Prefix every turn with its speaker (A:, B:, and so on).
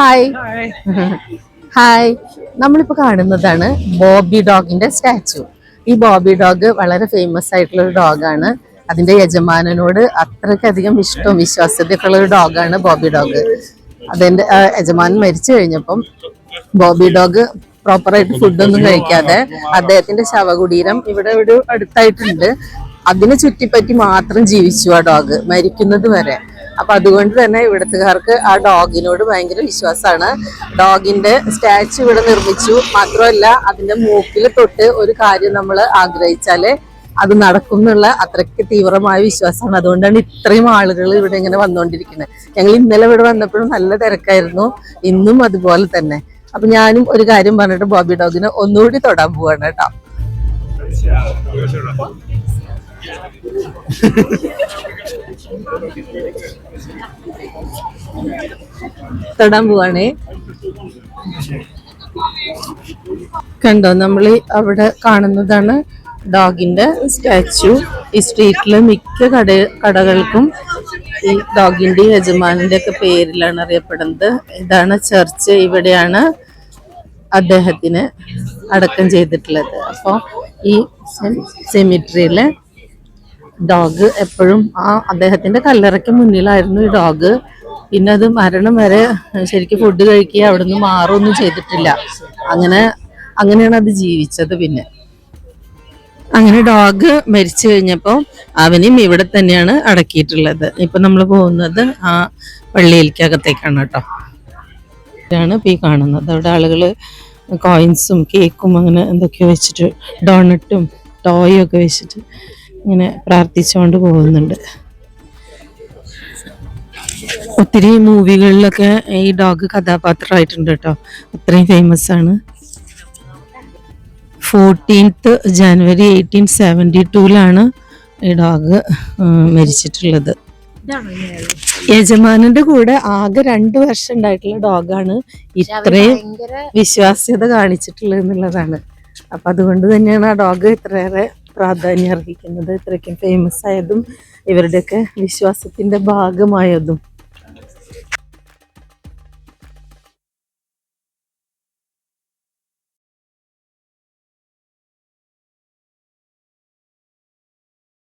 A: Hi hi നമ്മളിപ്പോ കാണുന്നതാണ് Bobby ഡോഗിന്റെ statue. ഈ ബോബി ഡോഗ് വളരെ ഫേമസ് ആയിട്ടുള്ള ഒരു ഡോഗാണ് അതിന്റെ യജമാനനോട് അത്രയ്ക്കധികം ഇഷ്ടവും വിശ്വാസ്യതയൊക്കെ ഉള്ള ഒരു ഡോഗാണ് ബോബി ഡോഗ്. അതിന്റെ യജമാനൻ മരിച്ചു കഴിഞ്ഞപ്പം ബോബി ഡോഗ് പ്രോപ്പറായിട്ട് ഫുഡൊന്നും കഴിക്കാതെ അദ്ദേഹത്തിന്റെ ശവകുടീരം ഇവിടെ ഒരു അടുത്തായിട്ടുണ്ട്. അതിനെ ചുറ്റിപ്പറ്റി മാത്രം ജീവിച്ചു ആ ഡോഗ് മരിക്കുന്നത് വരെ. അപ്പൊ അതുകൊണ്ട് തന്നെ ഇവിടത്തുകാർക്ക് ആ ഡോഗിനോട് ഭയങ്കര വിശ്വാസമാണ്. ഡോഗിന്റെ സ്റ്റാച്ചു ഇവിടെ നിർമ്മിച്ചു. മാത്രമല്ല അതിന്റെ മൂക്കിൽ തൊട്ട് ഒരു കാര്യം നമ്മൾ ആഗ്രഹിച്ചാൽ അത് നടക്കും എന്നുള്ള അത്രയ്ക്ക് തീവ്രമായ വിശ്വാസമാണ്. അതുകൊണ്ടാണ് ഇത്രയും ആളുകൾ ഇവിടെ ഇങ്ങനെ വന്നുകൊണ്ടിരിക്കുന്നത്. ഞങ്ങൾ ഇന്നലെ ഇവിടെ വന്നപ്പോഴും നല്ല തിരക്കായിരുന്നു. ഇന്നും അതുപോലെ തന്നെ. അപ്പൊ ഞാനും ഒരു കാര്യം പറഞ്ഞിട്ട് ബോബി ഡോഗിനെ ഒന്നുകൂടി തൊടാൻ പോവാണ് കേട്ടോ. തൊടാൻ പോവാണേ. കണ്ടോ നമ്മൾ അവിടെ കാണുന്നതാണ് ഡോഗിന്റെ സ്റ്റാച്ചു. ഈ സ്ട്രീറ്റിലെ മിക്ക കട കടകൾക്കും ഈ ഡോഗിന്റെ യജമാനിന്റെ ഒക്കെ പേരിലാണ് അറിയപ്പെടുന്നത്. ഇതാണ് ചർച്ച്. ഇവിടെയാണ് അദ്ദേഹത്തിന് അടക്കം ചെയ്തിട്ടുള്ളത്. അപ്പോൾ ഈ സെമിട്രിയിലെ ഡോഗ് എപ്പോഴും ആ അദ്ദേഹത്തിന്റെ കല്ലറയ്ക്ക് മുന്നിലായിരുന്നു ഈ ഡോഗ് പിന്നെ അത് മരണം വരെ ശരിക്കും ഫുഡ് കഴിക്കുക അവിടെ നിന്ന് മാറുമൊന്നും ചെയ്തിട്ടില്ല. അങ്ങനെ അങ്ങനെയാണ് അത് ജീവിച്ചത് പിന്നെ. അങ്ങനെ ഡോഗ് മരിച്ചു കഴിഞ്ഞപ്പോൾ അവനെയും ഇവിടെ തന്നെയാണ് അടക്കിയിട്ടുള്ളത്. ഇപ്പൊ നമ്മൾ പോകുന്നത് ആ പള്ളിയിലേക്കകത്തേക്കാണ് കേട്ടോ. ഇതാണ് ഈ കാണുന്നത്. അവിടെ ആളുകൾ കോയിൻസും കേക്കും അങ്ങനെ എന്തൊക്കെയോ വെച്ചിട്ട് ഡോണട്ടും ടോയും ഒക്കെ വെച്ചിട്ട് ഇങ്ങനെ പ്രാർത്ഥിച്ചുകൊണ്ട് പോകുന്നുണ്ട്. ഒത്തിരി മൂവികളിലൊക്കെ ഈ ഡോഗ് കഥാപാത്രമായിട്ടുണ്ട് കേട്ടോ. അത്രയും ഫേമസ് ആണ്. ഫോർട്ടീൻത്ത് ജനുവരി എയ്റ്റീൻ സെവന്റി ടൂലാണ് ഈ ഡോഗ് മരിച്ചിട്ടുള്ളത്. യജമാനന്റെ കൂടെ ആകെ രണ്ടു വർഷം ഉണ്ടായിട്ടുള്ള ഡോഗാണ് ഇത്രയും വിശ്വാസ്യത കാണിച്ചിട്ടുള്ളത് എന്നുള്ളതാണ്. അപ്പൊ അതുകൊണ്ട് തന്നെയാണ് ആ ഡോഗ് ഇത്രയേറെ പ്രാധാന്യം അർഹിക്കുന്നത് ഇത്രയ്ക്കും ഫേമസ് ആയതും ഇവരുടെയൊക്കെ വിശ്വാസത്തിന്റെ ഭാഗമായതും.